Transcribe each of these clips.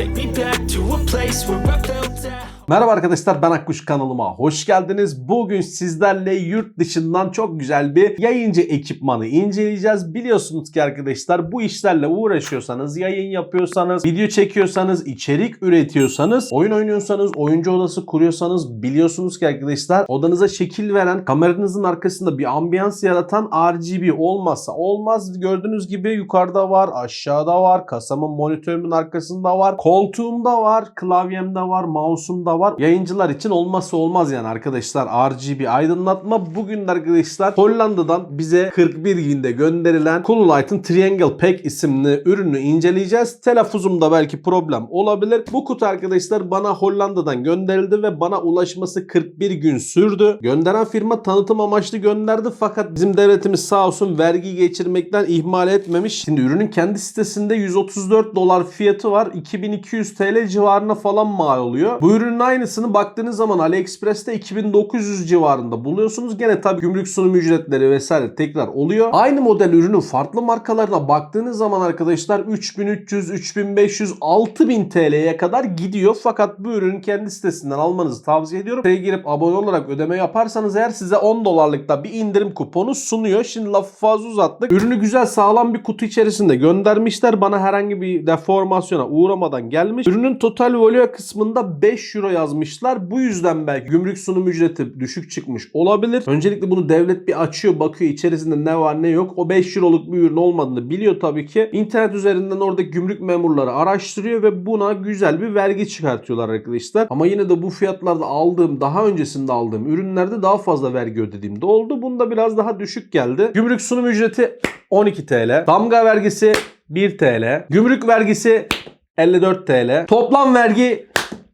Take me back to a place where I felt at Merhaba arkadaşlar ben Akkuş kanalıma hoş geldiniz. Bugün sizlerle yurt dışından çok güzel bir yayıncı ekipmanı inceleyeceğiz. Biliyorsunuz ki arkadaşlar bu işlerle uğraşıyorsanız, yayın yapıyorsanız, video çekiyorsanız, içerik üretiyorsanız, oyun oynuyorsanız, oyuncu odası kuruyorsanız biliyorsunuz ki arkadaşlar odanıza şekil veren, kameranızın arkasında bir ambiyans yaratan RGB olmazsa olmaz. Gördüğünüz gibi yukarıda var, aşağıda var, kasamın monitörümün arkasında var, koltuğumda var, klavyemde var, mouse'umda var. Yayıncılar için olmazsa olmaz yani arkadaşlar RGB aydınlatma. Bugün arkadaşlar Hollanda'dan bize 41 günde gönderilen Coollight'ın Triangle Pack isimli ürünü inceleyeceğiz. Telaffuzumda belki problem olabilir. Bu kutu arkadaşlar bana Hollanda'dan gönderildi ve bana ulaşması 41 gün sürdü. Gönderen firma tanıtım amaçlı gönderdi fakat bizim devletimiz sağ olsun vergi geçirmekten ihmal etmemiş. Şimdi ürünün kendi sitesinde 134 dolar fiyatı var. 2200 TL civarına falan mal oluyor. Bu ürünün aynısını baktığınız zaman AliExpress'te 2900 civarında buluyorsunuz. Gene tabii gümrük sunum ücretleri vesaire tekrar oluyor. Aynı model ürünün farklı markalarına baktığınız zaman arkadaşlar 3300, 3500, 6000 TL'ye kadar gidiyor. Fakat bu ürünün kendi sitesinden almanızı tavsiye ediyorum. Siteye girip abone olarak ödeme yaparsanız eğer size 10 dolarlıkta bir indirim kuponu sunuyor. Şimdi lafı fazla uzattık. Ürünü güzel sağlam bir kutu içerisinde göndermişler. Bana herhangi bir deformasyona uğramadan gelmiş. Ürünün total volüme kısmında 5 euro yazmışlar. Bu yüzden belki gümrük sunum ücreti düşük çıkmış olabilir. Öncelikle bunu devlet bir açıyor bakıyor içerisinde ne var ne yok. O 5 euroluk bir ürün olmadığını biliyor tabii ki. İnternet üzerinden orada gümrük memurları araştırıyor ve buna güzel bir vergi çıkartıyorlar arkadaşlar. Ama yine de bu fiyatlarda aldığım daha öncesinde aldığım ürünlerde daha fazla vergi ödediğimde oldu. Bunda biraz daha düşük geldi. Gümrük sunum ücreti 12 TL. Damga vergisi 1 TL. Gümrük vergisi 54 TL. Toplam vergi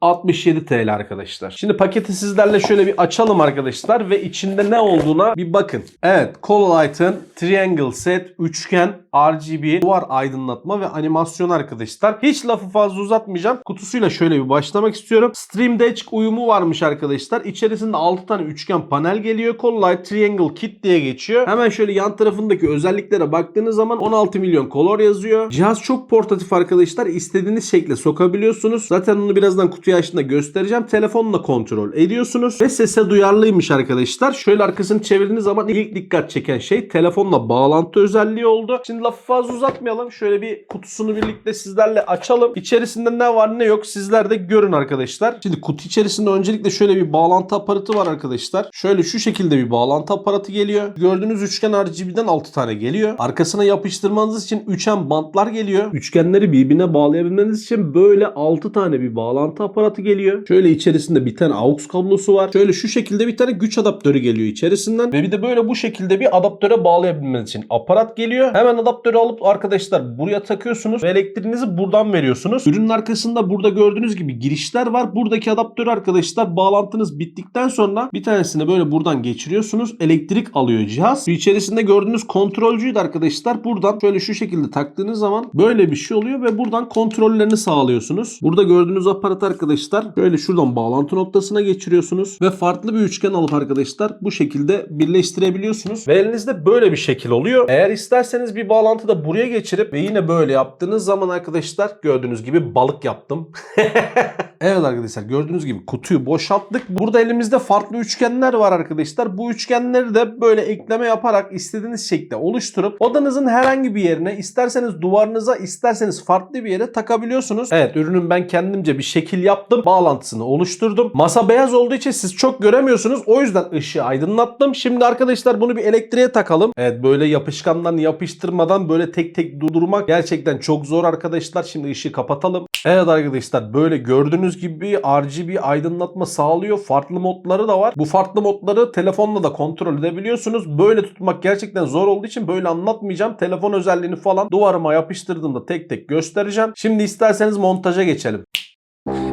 67 TL arkadaşlar. Şimdi paketi sizlerle şöyle bir açalım arkadaşlar ve içinde ne olduğuna bir bakın. Evet, Cololight'ın Triangle Set üçgen RGB duvar aydınlatma ve animasyon arkadaşlar. Hiç lafı fazla uzatmayacağım. Kutusuyla şöyle bir başlamak istiyorum. Stream Deck uyumu varmış arkadaşlar. İçerisinde 6 tane üçgen panel geliyor. Cologlight Triangle Kit diye geçiyor. Hemen şöyle yan tarafındaki özelliklere baktığınız zaman 16 milyon color yazıyor. Cihaz çok portatif arkadaşlar. İstediğiniz şekle sokabiliyorsunuz. Zaten onu birazdan kutuyu açtığında göstereceğim. Telefonla kontrol ediyorsunuz. Ve sese duyarlıymış arkadaşlar. Şöyle arkasını çevirdiğiniz zaman ilk dikkat çeken şey telefonla bağlantı özelliği oldu. Şimdi lafı fazla uzatmayalım. Şöyle bir kutusunu birlikte sizlerle açalım. İçerisinde ne var ne yok sizler de görün arkadaşlar. Şimdi kutu içerisinde öncelikle şöyle bir bağlantı aparatı var arkadaşlar. Şöyle şu şekilde bir bağlantı aparatı geliyor. Gördüğünüz üçgen RGB'den 6 tane geliyor. Arkasına yapıştırmanız için üçgen bantlar geliyor. Üçgenleri birbirine bağlayabilmeniz için böyle 6 tane bir bağlantı aparatı geliyor. Şöyle içerisinde bir tane AUX kablosu var. Şöyle şu şekilde bir tane güç adaptörü geliyor içerisinden. Ve bir de böyle bu şekilde bir adaptöre bağlayabilmeniz için aparat geliyor. Hemen adaptörü alıp arkadaşlar buraya takıyorsunuz ve elektriğinizi buradan veriyorsunuz. Ürünün arkasında burada gördüğünüz gibi girişler var. Buradaki adaptörü arkadaşlar bağlantınız bittikten sonra bir tanesini böyle buradan geçiriyorsunuz. Elektrik alıyor cihaz. İçerisinde gördüğünüz kontrolcüyü de arkadaşlar buradan şöyle şu şekilde taktığınız zaman böyle bir şey oluyor ve buradan kontrollerini sağlıyorsunuz. Burada gördüğünüz aparat arkadaşlar böyle şuradan bağlantı noktasına geçiriyorsunuz ve farklı bir üçgen alıp arkadaşlar bu şekilde birleştirebiliyorsunuz. Ve elinizde böyle bir şekil oluyor. Eğer isterseniz bir bağlantı da buraya geçirip ve yine böyle yaptığınız zaman arkadaşlar gördüğünüz gibi balık yaptım. evet arkadaşlar gördüğünüz gibi kutuyu boşalttık. Burada elimizde farklı üçgenler var arkadaşlar. Bu üçgenleri de böyle ekleme yaparak istediğiniz şekilde oluşturup odanızın herhangi bir yerine isterseniz duvarınıza isterseniz farklı bir yere takabiliyorsunuz. Evet ürünün ben kendimce bir şekil yaptım. Bağlantısını oluşturdum. Masa beyaz olduğu için siz çok göremiyorsunuz. O yüzden ışığı aydınlattım. Şimdi arkadaşlar bunu bir elektriğe takalım. Evet böyle yapışkandan yapıştırmadan böyle tek tek durdurmak gerçekten çok zor arkadaşlar. Şimdi ışığı kapatalım. Evet arkadaşlar böyle gördüğünüz gibi RGB aydınlatma sağlıyor. Farklı modları da var. Bu farklı modları telefonla da kontrol edebiliyorsunuz. Böyle tutmak gerçekten zor olduğu için böyle anlatmayacağım. Telefon özelliğini falan duvarıma yapıştırdığımda tek tek göstereceğim. Şimdi isterseniz montaja geçelim.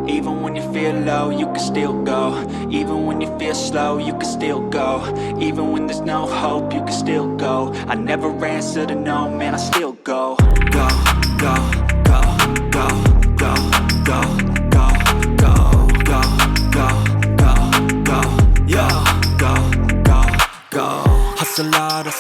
Even when you feel low, you can still go Even when you feel slow, you can still go Even when there's no hope, you can still go I never answer to no, man, I still go, go, go,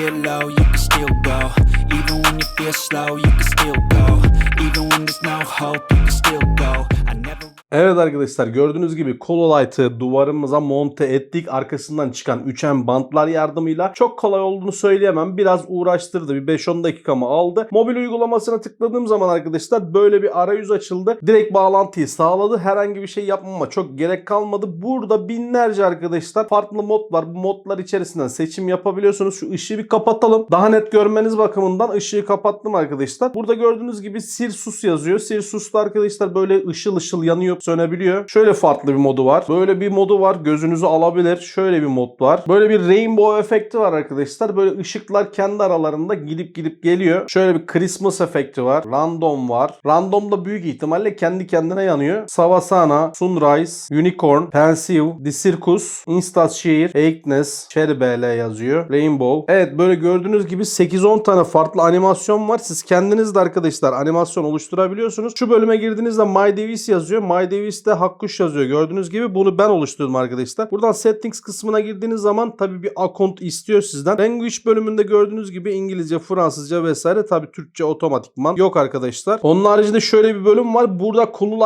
feel low, you can still go. Even when you feel slow, you can still go. Even when there's no hope, Evet arkadaşlar gördüğünüz gibi Cololight'ı duvarımıza monte ettik. Arkasından çıkan üçen bantlar yardımıyla çok kolay olduğunu söyleyemem. Biraz uğraştırdı. Bir 5-10 dakikamı aldı. Mobil uygulamasına tıkladığım zaman arkadaşlar böyle bir arayüz açıldı. Direkt bağlantıyı sağladı. Herhangi bir şey yapmama çok gerek kalmadı. Burada binlerce arkadaşlar farklı mod var. Bu modlar içerisinden seçim yapabiliyorsunuz. Şu ışığı bir kapatalım. Daha net görmeniz bakımından ışığı kapattım arkadaşlar. Burada gördüğünüz gibi Sirsus yazıyor. Sirsus'ta arkadaşlar böyle ışıl ışıl yanıyor sönebiliyor. Şöyle farklı bir modu var. Böyle bir modu var. Gözünüzü alabilir. Şöyle bir mod var. Böyle bir rainbow efekti var arkadaşlar. Böyle ışıklar kendi aralarında gidip gidip geliyor. Şöyle bir Christmas efekti var. Random var. Random da büyük ihtimalle kendi kendine yanıyor. Savasana, Sunrise, Unicorn, Pensive, The Circus, Instashare, Akeness, Cherry BL yazıyor. Rainbow. Evet böyle gördüğünüz gibi 8-10 tane farklı animasyon var. Siz kendiniz de arkadaşlar animasyon oluşturabiliyorsunuz. Şu bölüme girdiğinizde My Davis yazıyor. My Davis'te Hakkuş yazıyor. Gördüğünüz gibi bunu ben oluşturdum arkadaşlar. Buradan settings kısmına girdiğiniz zaman tabii bir account istiyor sizden. Language bölümünde gördüğünüz gibi İngilizce, Fransızca vesaire tabii Türkçe otomatikman yok arkadaşlar. Onun haricinde şöyle bir bölüm var. Burada Cool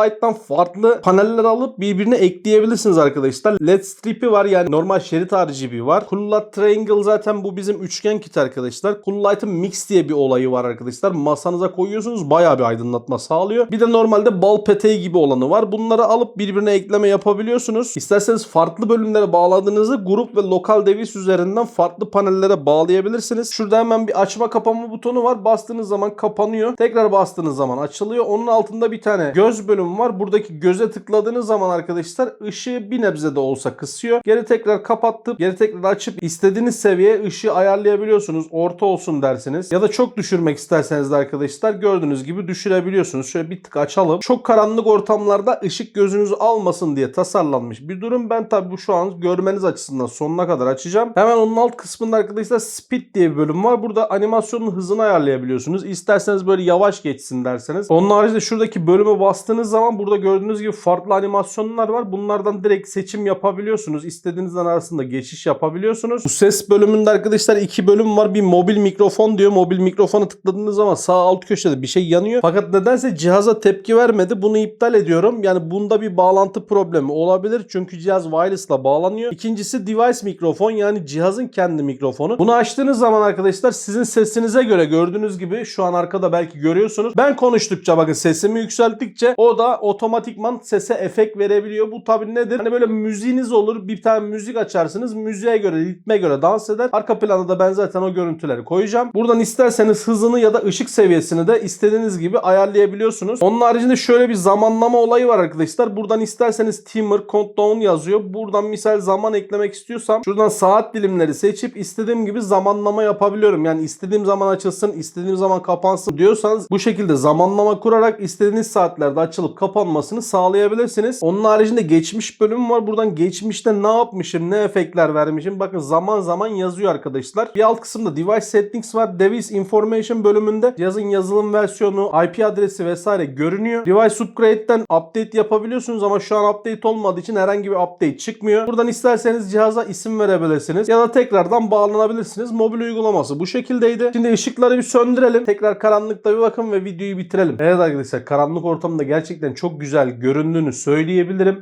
farklı paneller alıp birbirine ekleyebilirsiniz arkadaşlar. LED strip'i var yani normal şerit RGB var. Cool Triangle zaten bu bizim üçgen kit arkadaşlar. Cool mix diye bir olayı var arkadaşlar. Masanıza koyuyorsunuz bayağı bir aydınlatma sağlıyor. Bir de normalde bal peteği gibi olanı var. Bunları alıp birbirine ekleme yapabiliyorsunuz. İsterseniz farklı bölümlere bağladığınızı grup ve lokal device üzerinden farklı panellere bağlayabilirsiniz. Şurada hemen bir açma kapama butonu var. Bastığınız zaman kapanıyor. Tekrar bastığınız zaman açılıyor. Onun altında bir tane göz bölümü var. Buradaki göze tıkladığınız zaman arkadaşlar ışığı bir nebze de olsa kısıyor. Geri tekrar kapatıp geri tekrar açıp istediğiniz seviyeye ışığı ayarlayabiliyorsunuz. Orta olsun dersiniz. Ya da çok düşürmek isterseniz de arkadaşlar gördüğünüz gibi düşürebiliyorsunuz. Şöyle bir tık açalım. Çok karanlık ortamlarda ışık gözünüzü almasın diye tasarlanmış bir durum. Ben tabi bu şu an görmeniz açısından sonuna kadar açacağım. Hemen onun alt kısmında arkadaşlar speed diye bir bölüm var. Burada animasyonun hızını ayarlayabiliyorsunuz. İsterseniz böyle yavaş geçsin derseniz. Onun haricinde şuradaki bölüme bastığınız zaman burada gördüğünüz gibi farklı animasyonlar var. Bunlardan direkt seçim yapabiliyorsunuz. İstediğinizden arasında geçiş yapabiliyorsunuz. Bu ses bölümünde arkadaşlar iki bölüm var. Bir mobil mikrofon diyor. Mobil mikrofona tıkladığınız zaman sağ alt köşede bir şey yanıyor. Fakat nedense cihaza tepki vermedi. Bunu iptal ediyorum. Yani bunda bir bağlantı problemi olabilir. Çünkü cihaz wireless ile bağlanıyor. İkincisi device mikrofon yani cihazın kendi mikrofonu. Bunu açtığınız zaman arkadaşlar sizin sesinize göre gördüğünüz gibi şu an arkada belki görüyorsunuz. Ben konuştukça bakın sesimi yükselttikçe o da otomatikman sese efekt verebiliyor. Bu tabi nedir? Hani böyle müziğiniz olur. Bir tane müzik açarsınız. Müziğe göre, ritme göre dans eder. Arka planda da ben zaten o görüntüleri koyacağım. Buradan isterseniz hızını ya da ışık seviyesini de istediğiniz gibi ayarlayabiliyorsunuz. Onun haricinde şöyle bir zamanlama olayı var arkadaşlar. Buradan isterseniz timer, countdown yazıyor. Buradan misal zaman eklemek istiyorsam şuradan saat dilimleri seçip istediğim gibi zamanlama yapabiliyorum. Yani istediğim zaman açılsın, istediğim zaman kapansın diyorsanız bu şekilde zamanlama kurarak istediğiniz saatlerde açılıp kapanmasını sağlayabilirsiniz. Onun haricinde geçmiş bölüm var. Buradan geçmişte ne yapmışım, ne efektler vermişim. Bakın zaman zaman yazıyor arkadaşlar. Bir alt kısımda device settings var. Device information bölümünde cihazın yazılım versiyonu, IP adresi vesaire görünüyor. Device upgrade'den update yapabiliyorsunuz ama şu an update olmadığı için herhangi bir update çıkmıyor. Buradan isterseniz cihaza isim verebilirsiniz ya da tekrardan bağlanabilirsiniz. Mobil uygulaması bu şekildeydi. Şimdi ışıkları bir söndürelim. Tekrar karanlıkta bir bakın ve videoyu bitirelim. Evet arkadaşlar karanlık ortamda gerçekten çok güzel göründüğünü söyleyebilirim.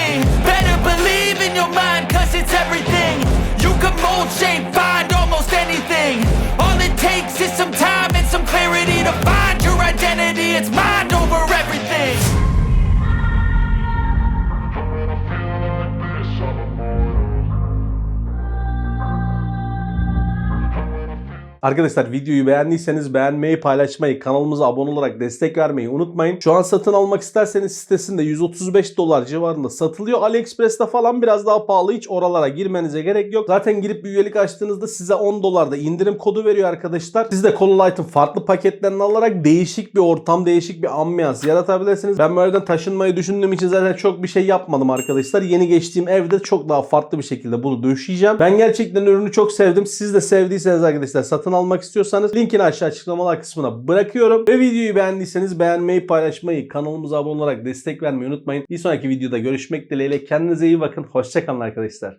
Arkadaşlar videoyu beğendiyseniz beğenmeyi, paylaşmayı, kanalımıza abone olarak destek vermeyi unutmayın. Şu an satın almak isterseniz sitesinde 135 dolar civarında satılıyor. AliExpress'te falan biraz daha pahalı. Hiç oralara girmenize gerek yok. Zaten girip bir üyelik açtığınızda size 10 dolarda indirim kodu veriyor arkadaşlar. Siz de Lighten farklı paketlerini alarak değişik bir ortam, değişik bir ambiyans yaratabilirsiniz. Ben evden taşınmayı düşündüğüm için zaten çok bir şey yapmadım arkadaşlar. Yeni geçtiğim evde çok daha farklı bir şekilde bunu döşeyeceğim. Ben gerçekten ürünü çok sevdim. Siz de sevdiyseniz arkadaşlar satın almak istiyorsanız linkini aşağı açıklamalar kısmına bırakıyorum. Ve videoyu beğendiyseniz beğenmeyi, paylaşmayı, kanalımıza abone olarak destek vermeyi unutmayın. Bir sonraki videoda görüşmek dileğiyle. Kendinize iyi bakın. Hoşçakalın arkadaşlar.